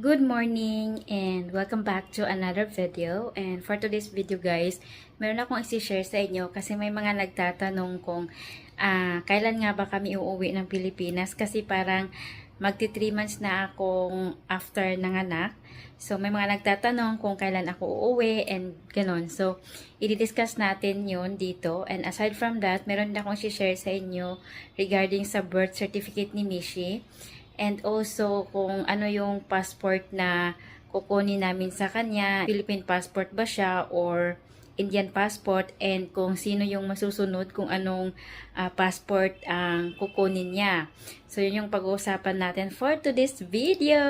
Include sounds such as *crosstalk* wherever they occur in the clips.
Good morning and welcome back to another video. And for today's video guys, meron akong isi-share sa inyo kasi may mga nagtatanong kung ah, kailan nga ba kami uuwi ng Pilipinas kasi parang magti 3 months na akong after nanganak. So may mga nagtatanong kung kailan ako uuwi and ganun. So i-discuss natin yon dito. And aside from that, meron din akong share sa inyo regarding sa birth certificate ni Mishi. And also kung ano yung passport na kukunin namin sa kanya, Philippine passport ba siya or Indian passport and kung sino yung masusunod kung anong ah, passport ang kukunin niya. So yun yung pag-uusapan natin for today's video.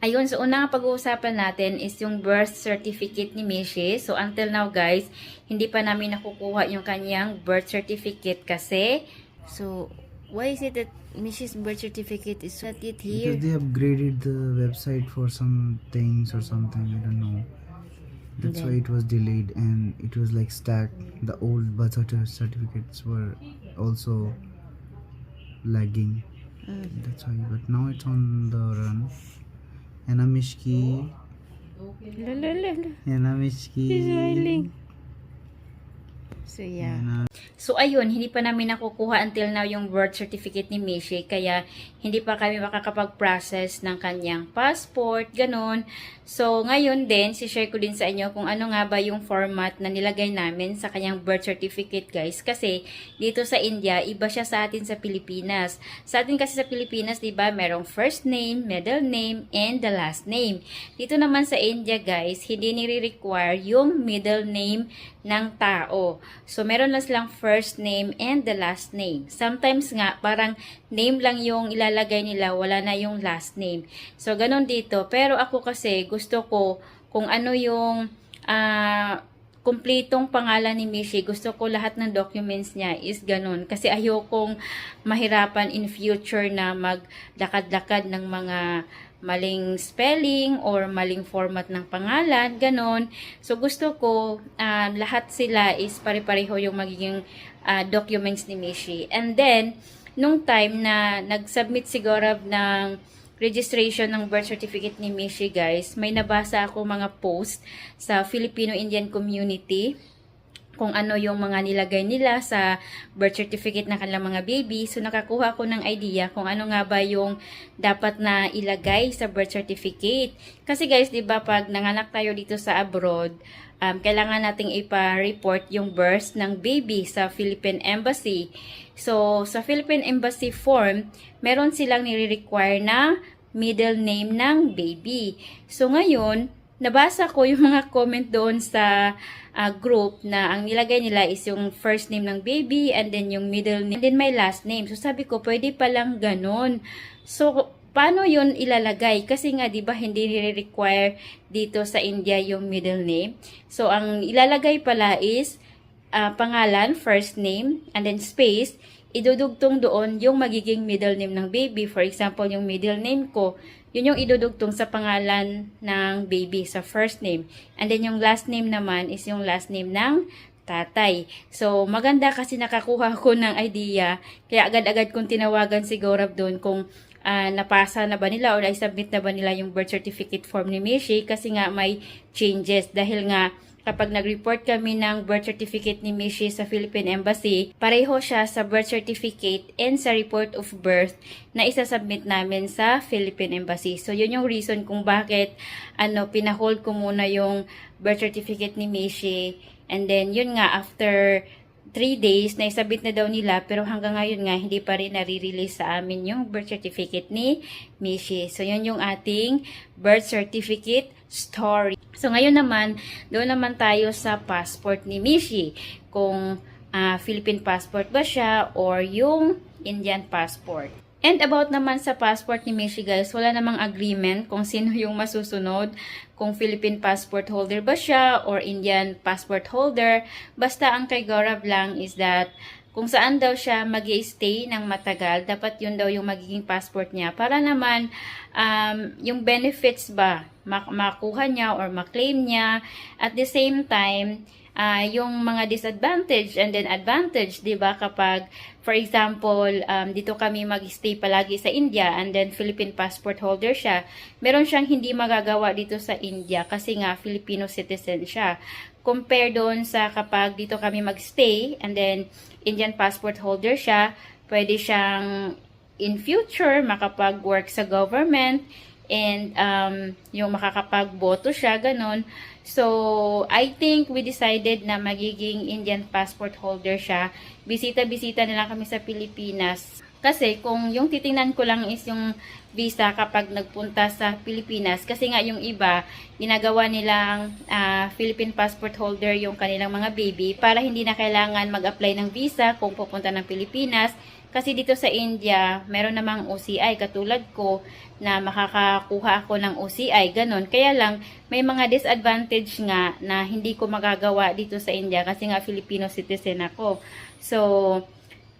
Ayun, so unang pag-uusapan natin is yung birth certificate ni Mishi. So until now guys, hindi pa namin nakukuha yung kanyang birth certificate kasi So, why is it that Missy's birth certificate is not yet here? Because they upgraded the website for some things or something, I don't know. That's why it was delayed and it was like stacked. The old birth certi- certificates were also lagging. Mm. That's why, but now it's on the run. And Mishki. La, la, la, la. And Mishki. She's smiling. So, yeah. Uh, So ayun, hindi pa namin nakukuha until now yung birth certificate ni Mishi kaya hindi pa kami makakapag-process ng kanyang passport, ganun. So ngayon din, si-share ko din sa inyo kung ano nga ba yung format na nilagay namin sa kanyang birth certificate guys. Kasi dito sa India, iba siya sa atin sa Pilipinas. Sa atin kasi sa Pilipinas, di ba, merong first name, middle name, and the last name. Dito naman sa India guys, hindi nire-require yung middle name ng tao. So, meron lang silang first name and the last name. Sometimes nga, parang name lang yung ilalagay nila, wala na yung last name. So, ganun dito. Pero ako kasi, gusto ko kung ano yung ah kumpletong pangalan ni Mishi, gusto ko lahat ng documents niya is ganun. Kasi ayokong mahirapan in future na magdakad-lakad ng mga maling spelling or maling format ng pangalan, ganun. So, gusto ko um, lahat sila is pare-pareho yung magiging ah, documents ni Mishi. And then, nung time na nag-submit si Gaurav ng registration ng birth certificate ni Mishi, guys, may nabasa ako mga post sa Filipino-Indian community kung ano yung mga nilagay nila sa birth certificate ng kanilang mga baby. So, nakakuha ko ng idea kung ano nga ba yung dapat na ilagay sa birth certificate. Kasi guys, di ba pag nanganak tayo dito sa abroad, um, kailangan nating ipa-report yung birth ng baby sa Philippine Embassy. So, sa Philippine Embassy form, meron silang nire-require na middle name ng baby. So, ngayon, nabasa ko yung mga comment doon sa ah, group na ang nilagay nila is yung first name ng baby and then yung middle name and then my last name. So sabi ko, pwede palang ganun. So, paano yun ilalagay? Kasi nga, di ba, hindi nire-require dito sa India yung middle name. So, ang ilalagay pala is ah, pangalan, first name, and then space, idudugtong doon yung magiging middle name ng baby. For example, yung middle name ko, yun yung idudugtong sa pangalan ng baby, sa first name. And then yung last name naman is yung last name ng tatay. So, maganda kasi nakakuha ko ng idea. Kaya agad-agad kong tinawagan si Gaurav doon kung ah, napasa na ba nila o na-submit na ba nila yung birth certificate form ni Mishi kasi nga may changes dahil nga kapag nag-report kami ng birth certificate ni Mishi sa Philippine Embassy, pareho siya sa birth certificate and sa report of birth na isasubmit namin sa Philippine Embassy. So, yun yung reason kung bakit ano, pinahold ko muna yung birth certificate ni Mishi. And then, yun nga, after 3 days, naisabit na daw nila, pero hanggang ngayon nga, hindi pa rin nare-release sa amin yung birth certificate ni Mishi. So, yun yung ating birth certificate story. So, ngayon naman, doon naman tayo sa passport ni Mishi. Kung ah, Philippine passport ba siya or yung Indian passport. And about naman sa passport ni Mishi guys, wala namang agreement kung sino yung masusunod, kung Philippine passport holder ba siya or Indian passport holder. Basta ang kay Gaurav lang is that kung saan daw siya mag stay ng matagal, dapat yun daw yung magiging passport niya. Para naman, um, yung benefits ba, mak- makuha niya or maklaim niya. At the same time, ah, yung mga disadvantage and then advantage, 'di ba? Kapag for example, um, dito kami mag-stay palagi sa India and then Philippine passport holder siya, meron siyang hindi magagawa dito sa India kasi nga Filipino citizen siya. Compare doon sa kapag dito kami mag-stay and then Indian passport holder siya, pwede siyang in future makapag-work sa government and um, yung makakapag-boto siya, ganun. So, I think we decided na magiging Indian passport holder siya. Bisita-bisita na kami sa Pilipinas. Kasi kung yung titingnan ko lang is yung visa kapag nagpunta sa Pilipinas, kasi nga yung iba, ginagawa nilang ah, Philippine passport holder yung kanilang mga baby para hindi na kailangan mag-apply ng visa kung pupunta ng Pilipinas. Kasi dito sa India, meron namang OCI katulad ko na makakakuha ako ng OCI, ganun. Kaya lang, may mga disadvantage nga na hindi ko magagawa dito sa India kasi nga Filipino citizen ako. So,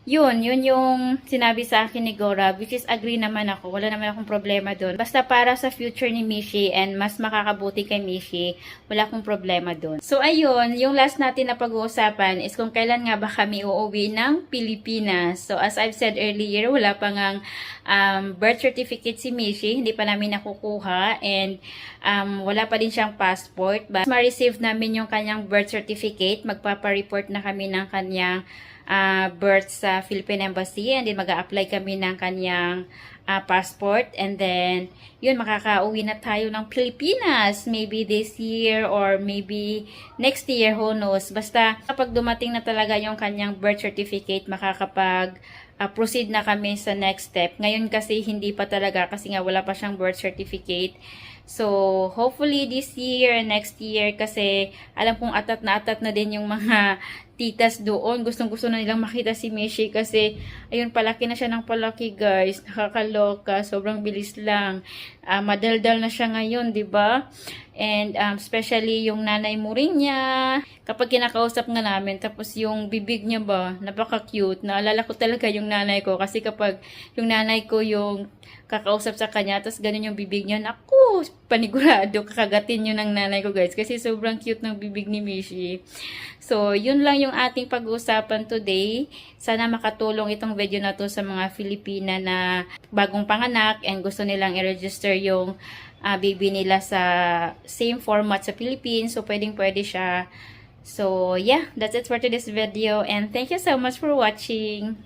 yun, yun yung sinabi sa akin ni Gora, which is agree naman ako. Wala naman akong problema doon. Basta para sa future ni Mishi and mas makakabuti kay Mishi, wala akong problema doon. So, ayun, yung last natin na pag-uusapan is kung kailan nga ba kami uuwi ng Pilipinas. So, as I've said earlier, wala pa ngang um, birth certificate si Mishi, hindi pa namin nakukuha and um, wala pa din siyang passport. But ma-receive namin yung kanyang birth certificate, magpapa-report na kami ng kanyang uh, birth sa Philippine Embassy. And then mag apply kami ng kanyang uh, passport. And then yun makakauwi na tayo ng Pilipinas. Maybe this year or maybe next year who knows? Basta kapag dumating na talaga yung kanyang birth certificate makakapag uh, proceed na kami sa next step. Ngayon kasi hindi pa talaga kasi nga wala pa siyang birth certificate So, hopefully this year, next year, kasi alam kong atat na atat na din yung mga *laughs* titas doon. Gustong gusto na nilang makita si Mishi kasi, ayun, palaki na siya ng palaki guys. Nakakaloka. Sobrang bilis lang. Ah, madaldal na siya ngayon, ba? And um, especially yung nanay mo rin niya. Kapag kinakausap nga namin, tapos yung bibig niya ba, napaka-cute. Naalala ko talaga yung nanay ko. Kasi kapag yung nanay ko yung kakausap sa kanya, tapos ganun yung bibig niya, naku, panigurado, kakagatin yun ng nanay ko guys. Kasi sobrang cute ng bibig ni Mishi. So, yun lang yung ating pag-uusapan today. Sana makatulong itong video na to sa mga Filipina na bagong panganak and gusto nilang i-register yung ah, baby nila sa same format sa Philippines. So, pwedeng pwede siya. So, yeah, that's it for today's video and thank you so much for watching.